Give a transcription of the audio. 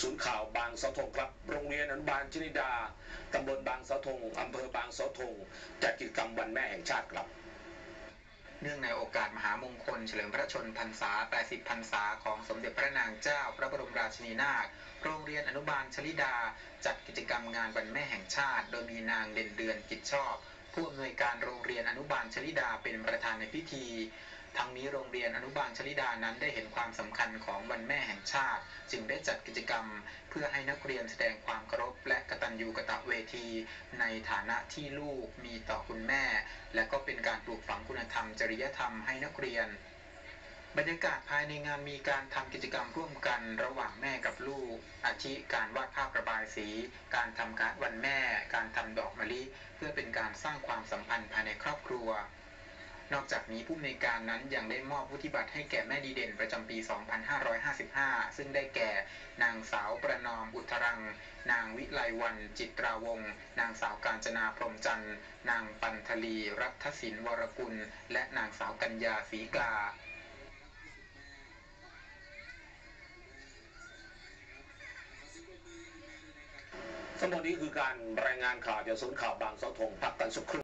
ศูนย์ข่าวบางสาธงครับ โรงเรียนอนุบาลชนิดา ตำบลบางสาธงอำเภอบางสาธงจัดกิจกรรมวันแม่แห่งชาติครับ เนื่องในโอกาสมหามงคลเฉลิมพระชนพรรษา 80 พรรษาของสมเด็จพระนางเจ้า พระบรมราชินีนาถ โรงเรียนอนุบาลชลิดา จัดกิจกรรมงานวันแม่แห่งชาติ โดยมีนางเด่นเดือนกิจชอบ ผู้อำนวยการโรงเรียนอนุบาลชลิดาเป็นประธานในพิธี ทั้งนี้โรงเรียนอนุบาลชลิดานั้นได้เห็นความสำคัญของวันแม่แห่งชาติ จึงได้จัดกิจกรรม เพื่อให้นักเรียนแสดงความเคารพและกตัญญูกตเวที ในฐานะที่ลูกมีต่อคุณแม่ และก็เป็นการปลูกฝังคุณธรรม จริยธรรมให้นักเรียนบรรยากาศภายในงานมีการทำกิจกรรมร่วมกันระหว่างแม่กับลูก อาทิการวาดภาพระบายสี การทำการ์ดวันแม่ การทำดอกมะลิ เพื่อเป็นการสร้างความสัมพันธ์ภายในครอบครัว นอกจากนี้ผู้อำนวยการนั้นยังได้มอบวุฒิบัตรให้แก่แม่ดีเด่นประจำปี 2555 ซึ่งได้แก่ นางสาวประนอมอุทรัง นางวิไลวันจิตราวงศ์นางสาวการจนาพรมจันทร์นางปันธลี รัฐศินวรกุล และนางสาวกัญญาศรีกาทั้งหมดนี้คือการรายงานข่าวจากศูนย์ข่าวบางเสาธงพักกันสักครู่